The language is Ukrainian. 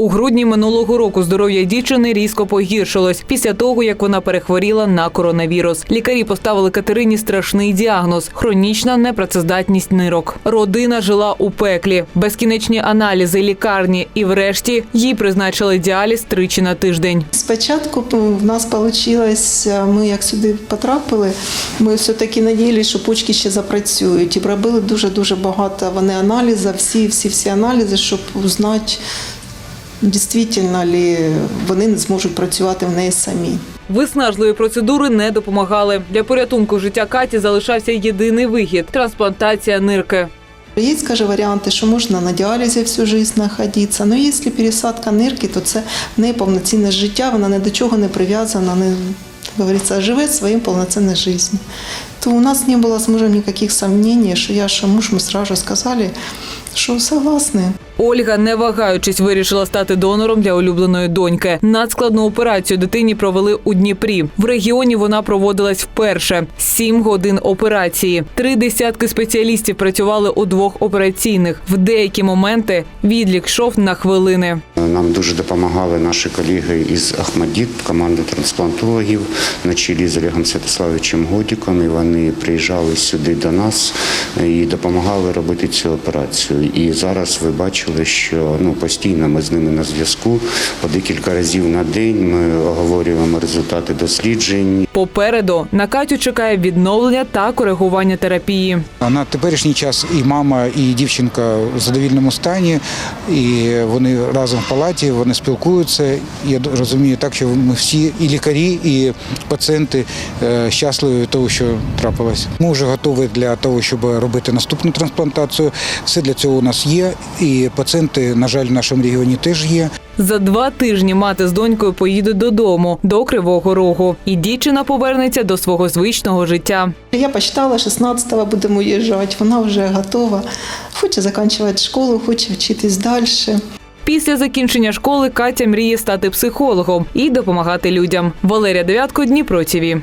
У грудні минулого року здоров'я дівчини різко погіршилось після того, як вона перехворіла на коронавірус. Лікарі поставили Катерині страшний діагноз хронічна непрацездатність нирок. Родина жила у пеклі, безкінечні аналізи, лікарні, і врешті їй призначили діаліз тричі на тиждень. Спочатку в нас вийшло, ми як сюди потрапили, ми все-таки надіялися, що почки ще запрацюють. І робили дуже-дуже багато вони аналізів, всі, всі, всі аналізи, щоб узнати, дійсно ли вони зможуть працювати в неї самі. Виснажливі процедури не допомагали. Для порятунку життя Каті залишався єдиний вихід трансплантація нирки. Є, скаже, варіанти, що можна на діалізі всю життя знаходитися. Ну, якщо пересадка нирки, то це в неї повноцінне життя, вона ні до чого не прив'язана, не, говориться, живе своїм повноцінною життю. То у нас не було з мужем ніяких сомнень, що я, що муж, ми сразу сказали, що согласні. Ольга, не вагаючись, вирішила стати донором для улюбленої доньки. Надскладну операцію дитині провели у Дніпрі. В регіоні вона проводилась вперше. Сім годин операції. Три десятки спеціалістів працювали у двох операційних. В деякі моменти відлік йшов на хвилини. Нам дуже допомагали наші колеги із Ахмадіт, команди трансплантологів на чолі з Олегом Святославовичем Годіком. І вони приїжджали сюди до нас і допомагали робити цю операцію. І зараз ви бачили, що ну постійно ми з ними на зв'язку. По декілька разів на день ми оговорюємо результати досліджень. Попереду на Катю чекає відновлення та коригування терапії. А На теперішній час і мама, і дівчинка в задовільному стані, і вони разом палаті, вони спілкуються. Я розумію так, що ми всі і лікарі, і пацієнти е, щасливі від того, що трапилось. Ми вже готові для того, щоб робити наступну трансплантацію. Все для цього у нас є. І пацієнти, на жаль, в нашому регіоні теж є. За два тижні мати з донькою поїдуть додому до Кривого Рогу, і дівчина повернеться до свого звичного життя. Я почитала, 16-го будемо їжджати, вона вже готова. Хоче закінчувати школу, хоче вчитись далі. Після закінчення школи Катя мріє стати психологом і допомагати людям. Валерія Дев'ятко, Дніпро ТІВІ.